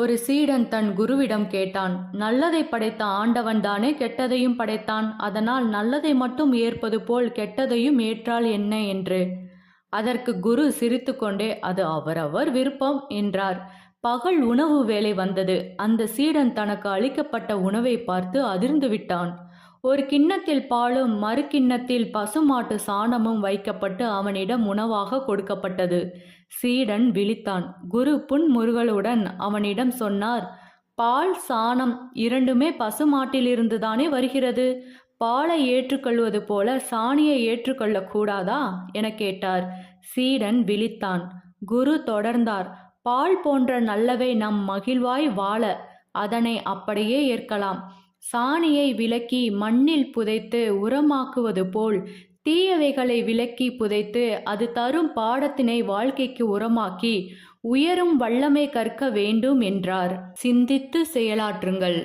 ஒரு சீடன் தன் குருவிடம் கேட்டான் நல்லதை படைத்த ஆண்டவன் தானே கெட்டதையும் படைத்தான் அதனால் நல்லதை மட்டும் ஏற்பது போல் கெட்டதையும் ஏற்றால் என்ன? என்று. அதற்கு குரு சிரித்துக்கொண்டே அது அவரவர் விருப்பம் என்றார். பகல் உணவு வேலை வந்தது. அந்த சீடன் தனக்கு அளிக்கப்பட்ட உணவை பார்த்து அதிர்ந்து விட்டான். ஒரு கிண்ணத்தில் பாலும் மறு கிண்ணத்தில் பசுமாட்டு சாணமும் வைக்கப்பட்டு அவனிடம் உணவாக கொடுக்கப்பட்டது. சீடன் விழித்தான். குரு புன்முறுகளுடன் அவனிடம் சொன்னார் பால் சாணம் இரண்டுமே பசுமாட்டிலிருந்து தானே வருகிறது? பாலை ஏற்றுக்கொள்வது போல சாணியை ஏற்றுக்கொள்ளக்கூடாதா? என கேட்டார். சீடன் விழித்தான். குரு தொடர்ந்தார் பால் போன்ற நல்லவை நம் மகிழ்வாய் வாழ அதனை அப்படியே ஏற்கலாம். சாணியை விலக்கி மண்ணில் புதைத்து உரமாக்குவது போல் தீயவைகளை விலக்கி புதைத்து அது தரும் பாடத்தினை வாழ்க்கைக்கு உரமாக்கி உயரும் வல்லமை கற்க வேண்டும் என்றார். சிந்தித்து செயலாற்றுங்கள்.